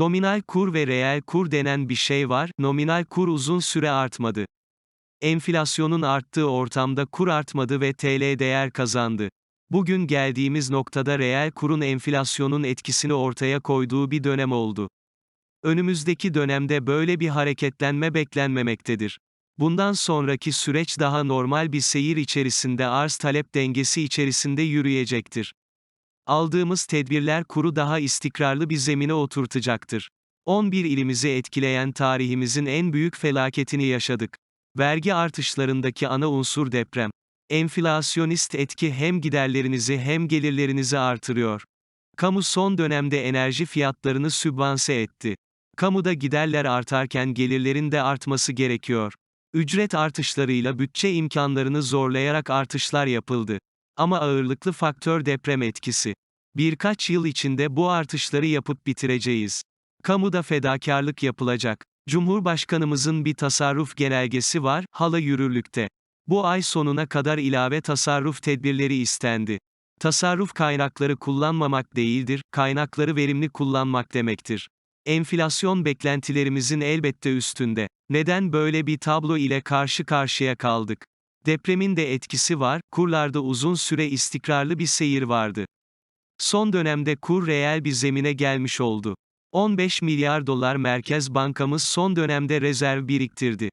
Nominal kur ve reel kur denen bir şey var, nominal kur uzun süre artmadı. Enflasyonun arttığı ortamda kur artmadı ve TL değer kazandı. Bugün geldiğimiz noktada reel kurun enflasyonun etkisini ortaya koyduğu bir dönem oldu. Önümüzdeki dönemde böyle bir hareketlenme beklenmemektedir. Bundan sonraki süreç daha normal bir seyir içerisinde arz-talep dengesi içerisinde yürüyecektir. Aldığımız tedbirler kuru daha istikrarlı bir zemine oturtacaktır. 11 ilimizi etkileyen tarihimizin en büyük felaketini yaşadık. Vergi artışlarındaki ana unsur deprem. Enflasyonist etki hem giderlerinizi hem gelirlerinizi artırıyor. Kamu son dönemde enerji fiyatlarını sübvanse etti. Kamuda giderler artarken gelirlerin de artması gerekiyor. Ücret artışlarıyla bütçe imkanlarını zorlayarak artışlar yapıldı. Ama ağırlıklı faktör deprem etkisi. Birkaç yıl içinde bu artışları yapıp bitireceğiz. Kamuda fedakarlık yapılacak. Cumhurbaşkanımızın bir tasarruf genelgesi var, hala yürürlükte. Bu ay sonuna kadar ilave tasarruf tedbirleri istendi. Tasarruf kaynakları kullanmamak değildir, kaynakları verimli kullanmak demektir. Enflasyon beklentilerimizin elbette üstünde. Neden böyle bir tablo ile karşı karşıya kaldık? Depremin de etkisi var, kurlarda uzun süre istikrarlı bir seyir vardı. Son dönemde kur reel bir zemine gelmiş oldu. 15 milyar dolar Merkez Bankamız son dönemde rezerv biriktirdi.